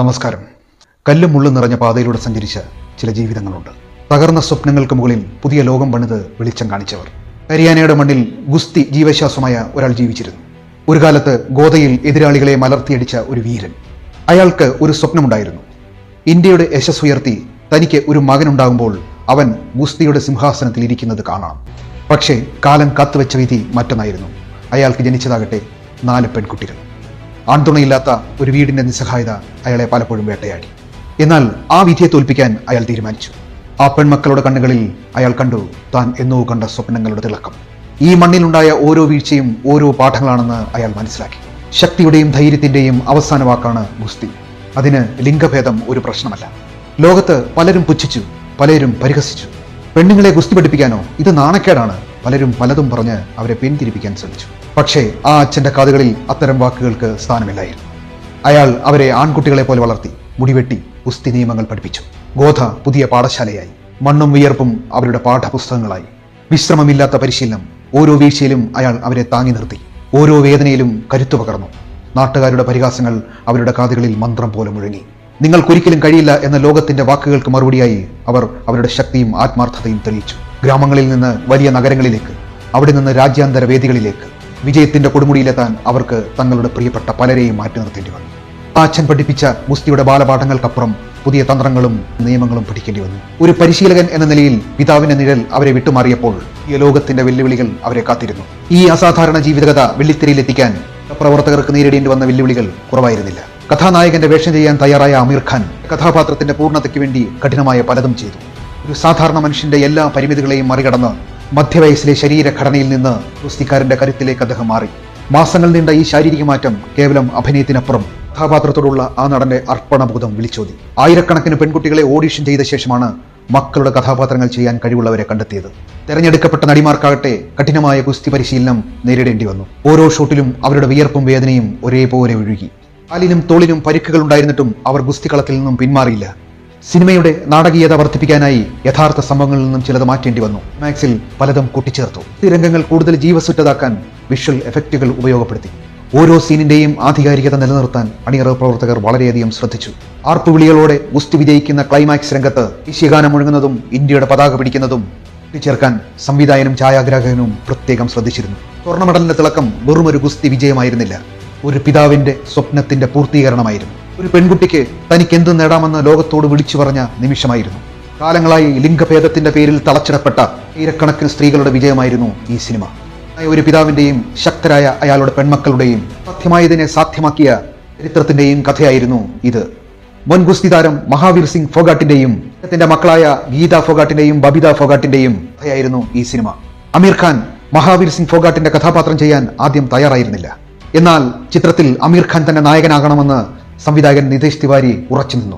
നമസ്കാരം. കല്ലും മുള്ളും നിറഞ്ഞ പാതയിലൂടെ സഞ്ചരിച്ച ചില ജീവിതങ്ങളുണ്ട്. തകർന്ന സ്വപ്നങ്ങൾക്ക് മുകളിൽ പുതിയ ലോകം പണിത് വെളിച്ചം കാണിച്ചവർ. ഹരിയാനയുടെ മണ്ണിൽ ഗുസ്തി ജീവശ്വാസമായ ഒരാൾ ജീവിച്ചിരുന്നു. ഒരു കാലത്ത് ഗോതയിൽ എതിരാളികളെ മലർത്തിയടിച്ച ഒരു വീരൻ. അയാൾക്ക് ഒരു സ്വപ്നമുണ്ടായിരുന്നു. ഇന്ത്യയുടെ യശസ് ഉയർത്തി തനിക്ക് ഒരു മകനുണ്ടാകുമ്പോൾ അവൻ ഗുസ്തിയുടെ സിംഹാസനത്തിൽ ഇരിക്കുന്നത് കാണാം. പക്ഷേ കാലം കാത്തുവെച്ച വിധി മറ്റൊന്നായിരുന്നു. അയാൾക്ക് ജനിച്ചതാകട്ടെ നാല് പെൺകുട്ടികൾ. ആൺതുണയില്ലാത്ത ഒരു വീടിന്റെ നിസ്സഹായത അയാളെ പലപ്പോഴും വേട്ടയാടി. എന്നാൽ ആ വിധിയെ തോൽപ്പിക്കാൻ അയാൾ തീരുമാനിച്ചു. ആ പെൺമക്കളുടെ കണ്ണുകളിൽ അയാൾ കണ്ടു താൻ എന്നോ കണ്ട സ്വപ്നങ്ങളുടെ തിളക്കം. ഈ മണ്ണിലുണ്ടായ ഓരോ വീഴ്ചയും ഓരോ പാഠങ്ങളാണെന്ന് അയാൾ മനസ്സിലാക്കി. ശക്തിയുടെയും ധൈര്യത്തിന്റെയും അവസാന വാക്കാണ് ഗുസ്തി. അതിന് ലിംഗഭേദം ഒരു പ്രശ്നമല്ല. ലോകത്ത് പലരും പുച്ഛിച്ചു പലരും പരിഹസിച്ചു. പെണ്ണുങ്ങളെ ഗുസ്തി പഠിപ്പിക്കാനോ ഇത് നാണക്കേടാണ് പലരും പലതും പറഞ്ഞ് അവരെ പിന്തിരിപ്പിക്കാൻ ശ്രമിച്ചു. പക്ഷേ ആ അച്ഛന്റെ കാതുകളിൽ അത്തരം വാക്കുകൾക്ക് സ്ഥാനമില്ലായിരുന്നു. അയാൾ അവരെ ആൺകുട്ടികളെ പോലെ വളർത്തി മുടിവെട്ടി കുസ്തി നിയമങ്ങൾ പഠിപ്പിച്ചു. ഗോധ പുതിയ പാഠശാലയായി. മണ്ണും വിയർപ്പും അവരുടെ പാഠപുസ്തകങ്ങളായി. വിശ്രമമില്ലാത്ത പരിശീലനം ഓരോ വീഴ്ചയിലും അയാൾ അവരെ താങ്ങി നിർത്തി. ഓരോ വേദനയിലും കരുത്തു പകർന്നു. നാട്ടുകാരുടെ പരിഹാസങ്ങൾ അവരുടെ കാതുകളിൽ മന്ത്രം പോലെ മുഴങ്ങി. നിങ്ങൾക്കൊരിക്കലും കഴിയില്ല എന്ന ലോകത്തിന്റെ വാക്കുകൾക്ക് മറുപടിയായി അവർ അവരുടെ ശക്തിയും ആത്മാർത്ഥതയും തെളിയിച്ചു. ഗ്രാമങ്ങളിൽ നിന്ന് വലിയ നഗരങ്ങളിലേക്ക് അവിടെ നിന്ന് രാജ്യാന്തര വേദികളിലേക്ക് വിജയത്തിന്റെ കൊടുമുടിയിലെത്താൻ അവർക്ക് തങ്ങളുടെ പ്രിയപ്പെട്ട പലരെയും മാറ്റി നിർത്തേണ്ടി വന്നു. അച്ഛൻ പഠിപ്പിച്ച മുസ്തിയുടെ ബാലപാഠങ്ങൾക്കപ്പുറം പുതിയ തന്ത്രങ്ങളും നിയമങ്ങളും പഠിക്കേണ്ടി വന്നു. ഒരു പരിശീലകൻ എന്ന നിലയിൽ പിതാവിന്റെ നിഴൽ അവരെ വിട്ടുമാറിയപ്പോൾ ഈ ലോകത്തിന്റെ വെല്ലുവിളികൾ അവരെ കാത്തിരുന്നു. ഈ അസാധാരണ ജീവിതകഥ വെള്ളിത്തിരയിലെത്തിക്കാൻ പ്രവർത്തകർക്ക് നേരിടേണ്ടി വന്ന വെല്ലുവിളികൾ കുറവായിരുന്നില്ല. കഥാനായകന്റെ വേഷം ചെയ്യാൻ തയ്യാറായ അമീർ ഖാൻ കഥാപാത്രത്തിന്റെ പൂർണതയ്ക്ക് വേണ്ടി കഠിനമായ പലതും ചെയ്തു. ഒരു സാധാരണ മനുഷ്യന്റെ എല്ലാ പരിമിതികളെയും മറികടന്ന് മധ്യവയസ്സിലെ ശരീരഘടനയിൽ നിന്ന് ഗുസ്തിക്കാരന്റെ കരുത്തിലേക്ക് അദ്ദേഹം മാറി. മാസങ്ങൾ നീണ്ട ഈ ശാരീരിക മാറ്റം കേവലം അഭിനയത്തിനപ്പുറം കഥാപാത്രത്തോടുള്ള ആ നടന്റെ അർപ്പണബോധം വിളിച്ചോതി. ആയിരക്കണക്കിന് പെൺകുട്ടികളെ ഓഡിഷൻ ചെയ്ത ശേഷമാണ് മക്കളുടെ കഥാപാത്രങ്ങൾ ചെയ്യാൻ കഴിവുള്ളവരെ കണ്ടെത്തിയത്. തെരഞ്ഞെടുക്കപ്പെട്ട നടിമാർക്കാകട്ടെ കഠിനമായ ഗുസ്തി പരിശീലനം നേരിടേണ്ടി വന്നു. ഓരോ ഷോട്ടിലും അവരുടെ വിയർപ്പും വേദനയും ഒരേപോലെ ഒഴുകി. കാലിനും തോളിനും പരിക്കുകൾ ഉണ്ടായിരുന്നിട്ടും അവർ ഗുസ്തി കളത്തിൽ നിന്നും പിന്മാറിയില്ല. സിനിമയുടെ നാടകീയത വർദ്ധിപ്പിക്കാനായി യഥാർത്ഥ സംഭവങ്ങളിൽ നിന്നും ചിലത് മാറ്റേണ്ടി വന്നു. മാക്സിൽ പലതും കൂട്ടിച്ചേർത്തു. ഈ രംഗങ്ങൾ കൂടുതൽ ജീവസുറ്റതാക്കാൻ വിഷ്വൽ എഫക്റ്റുകൾ ഉപയോഗപ്പെടുത്തി. ഓരോ സീനിന്റെയും ആധികാരികത നിലനിർത്താൻ അണിയറ പ്രവർത്തകർ വളരെയധികം ശ്രദ്ധിച്ചു. ആർപ്പുവിളികളോടെ ഗുസ്തി വിജയിക്കുന്ന ക്ലൈമാക്സ് രംഗത്ത് ദേശീയഗാനം ഒഴുകുന്നതും ഇന്ത്യയുടെ പതാക പിടിക്കുന്നതും കൂട്ടിച്ചേർക്കാൻ സംവിധായകനും ഛായാഗ്രാഹകനും പ്രത്യേകം ശ്രദ്ധിച്ചിരുന്നു. സ്വർണ മെഡലിന്റെ തിളക്കം വെറുമൊരു ഗുസ്തി വിജയമായിരുന്നില്ല. ഒരു പിതാവിന്റെ സ്വപ്നത്തിന്റെ പൂർത്തീകരണമായിരുന്നു. ഒരു പെൺകുട്ടിക്ക് തനിക്ക് എന്ത് നേടാമെന്ന് ലോകത്തോട് വിളിച്ചു പറഞ്ഞ നിമിഷമായിരുന്നു. കാലങ്ങളായി ലിംഗഭേദത്തിന്റെ പേരിൽ തളച്ചിടപ്പെട്ട ആയിരക്കണക്കിന് സ്ത്രീകളുടെ വിജയമായിരുന്നു ഈ സിനിമ. ഒരു പിതാവിന്റെയും ശക്തരായ അയാളുടെ പെൺമക്കളുടെയും സാധ്യമായതിനെ സാധ്യമാക്കിയ ചരിത്രത്തിന്റെയും കഥയായിരുന്നു ഇത്. മുൻ ഗുസ്തി താരം മഹാവീർ സിംഗ് ഫോഗാട്ടിന്റെയും അദ്ദേഹത്തിന്റെ മക്കളായ ഗീത ഫോഗാട്ടിന്റെയും ബബിത ഫോഗാട്ടിന്റെയും കഥയായിരുന്നു ഈ സിനിമ. അമീർ ഖാൻ മഹാവീർ സിംഗ് ഫോഗാട്ടിന്റെ കഥാപാത്രം ചെയ്യാൻ ആദ്യം തയ്യാറായിരുന്നില്ല. എന്നാൽ ചിത്രത്തിൽ അമീർ ഖാൻ തന്നെ നായകനാകണമെന്ന് സംവിധായകൻ നിതേഷ് തിവാരി ഉറച്ചു നിന്നു.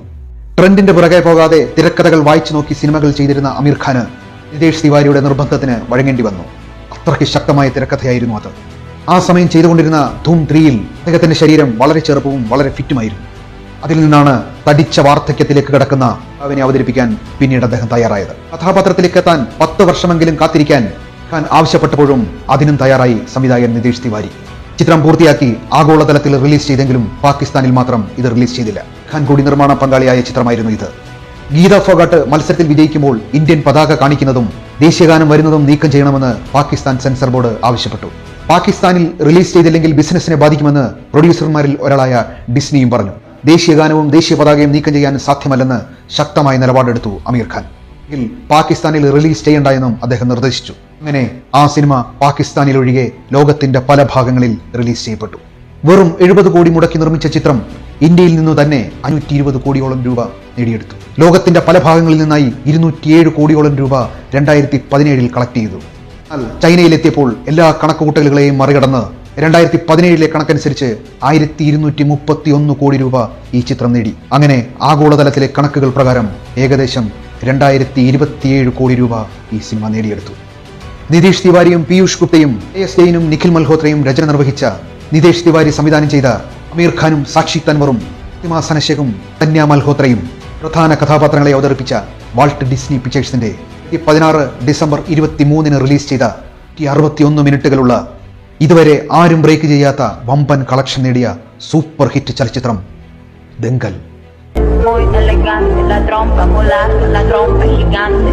ട്രെൻഡിന്റെ പുറകെ പോകാതെ തിരക്കഥകൾ വായിച്ചു നോക്കി സിനിമകൾ ചെയ്തിരുന്ന അമീർ ഖാന് നിതേഷ് തിവാരിയുടെ നിർബന്ധത്തിന് വഴങ്ങേണ്ടി വന്നു. അത്രയ്ക്ക് ശക്തമായ തിരക്കഥയായിരുന്നു അത്. ആ സമയം ചെയ്തുകൊണ്ടിരുന്ന ധൂം ത്രീയിൽ അദ്ദേഹത്തിന്റെ ശരീരം വളരെ ചെറുപ്പവും വളരെ ഫിറ്റുമായിരുന്നു. അതിൽ നിന്നാണ് തടിച്ച വാർദ്ധക്യത്തിലേക്ക് കിടക്കുന്ന അവനെ അവതരിപ്പിക്കാൻ പിന്നീട് അദ്ദേഹം തയ്യാറായത്. കഥാപാത്രത്തിലേക്ക് എത്താൻ പത്ത് വർഷമെങ്കിലും കാത്തിരിക്കാൻ ഖാൻ ആവശ്യപ്പെട്ടപ്പോഴും അതിനും തയ്യാറായി സംവിധായകൻ നിതേഷ് തിവാരി. ചിത്രം പൂർത്തിയാക്കി ആഗോളതലത്തിൽ റിലീസ് ചെയ്തെങ്കിലും പാകിസ്ഥാനിൽ മാത്രം ഇത് റിലീസ് ചെയ്തില്ല. ഖാൻ കൂടി നിർമ്മാണ പങ്കാളിയായ ചിത്രമായിരുന്നു ഇത്. ഗീത ഫോഗാട്ട് മത്സരത്തിൽ വിജയിക്കുമ്പോൾ ഇന്ത്യൻ പതാക കാണിക്കുന്നതും ദേശീയഗാനം വരുന്നതും നീക്കം ചെയ്യണമെന്ന് പാകിസ്ഥാൻ സെൻസർ ബോർഡ് ആവശ്യപ്പെട്ടു. പാകിസ്ഥാനിൽ റിലീസ് ചെയ്തില്ലെങ്കിൽ ബിസിനസിനെ ബാധിക്കുമെന്ന് പ്രൊഡ്യൂസർമാരിൽ ഒരാളായ ഡിസ്നിയും പറഞ്ഞു. ദേശീയഗാനവും ദേശീയ പതാകയും നീക്കം ചെയ്യാൻ സാധ്യമല്ലെന്ന് ശക്തമായ നിലപാടെടുത്തു അമീർ ഖാൻ. പാകിസ്ഥാനിൽ റിലീസ് ചെയ്യണ്ട എന്നും അദ്ദേഹം നിർദ്ദേശിച്ചു. അങ്ങനെ ആ സിനിമ പാകിസ്ഥാനിൽ ഒഴികെ ലോകത്തിന്റെ പല ഭാഗങ്ങളിൽ റിലീസ് ചെയ്യപ്പെട്ടു. വെറും എഴുപത് കോടി മുടക്കി നിർമ്മിച്ച ചിത്രം ഇന്ത്യയിൽ നിന്നു തന്നെ അഞ്ഞൂറ്റി ഇരുപത് കോടിയോളം രൂപ നേടിയെടുത്തു. ലോകത്തിന്റെ പല ഭാഗങ്ങളിൽ നിന്നായി ഇരുന്നൂറ്റിയേഴ് കോടിയോളം രൂപ രണ്ടായിരത്തി പതിനേഴിൽ കളക്ട് ചെയ്തു. എന്നാൽ ചൈനയിലെത്തിയപ്പോൾ എല്ലാ കണക്കുകൂട്ടലുകളെയും മറികടന്ന് രണ്ടായിരത്തി പതിനേഴിലെ കണക്കനുസരിച്ച് ആയിരത്തി ഇരുന്നൂറ്റി മുപ്പത്തി ഒന്ന് കോടി രൂപ ഈ ചിത്രം നേടി. അങ്ങനെ ആഗോളതലത്തിലെ കണക്കുകൾ പ്രകാരം ഏകദേശം രണ്ടായിരത്തി ഇരുപത്തിയേഴ് കോടി രൂപ ഈ സിനിമ നേടിയെടുത്തു. നിതീഷ് തിവാരിയും പീയൂഷ് ഗുപ്തയും എസ് ജെയിനും നിഖിൽ മൽഹോത്രയും രചന നിർവഹിച്ച നിതേഷ് തിവാരി സംവിധാനം ചെയ്ത അമീർ ഖാനും സാക്ഷി തൻവറും പ്രതിമ സനശേഖും തന്യ മൽഹോത്രയും പ്രധാന കഥാപാത്രങ്ങളെ അവതരിപ്പിച്ച വാൾട്ട് ഡിസ്നി പിക്ചേഴ്സിന്റെ ഈ പതിനാറ് ഡിസംബർ ഇരുപത്തി മൂന്നിന് റിലീസ് ചെയ്ത അറുപത്തിയൊന്ന് മിനിറ്റുകളുള്ള ഇതുവരെ ആരും ബ്രേക്ക് ചെയ്യാത്ത വമ്പൻ കളക്ഷൻ നേടിയ സൂപ്പർ ഹിറ്റ് ചലച്ചിത്രം Dangal muy elegante, la trompa molaza, la trompa gigante.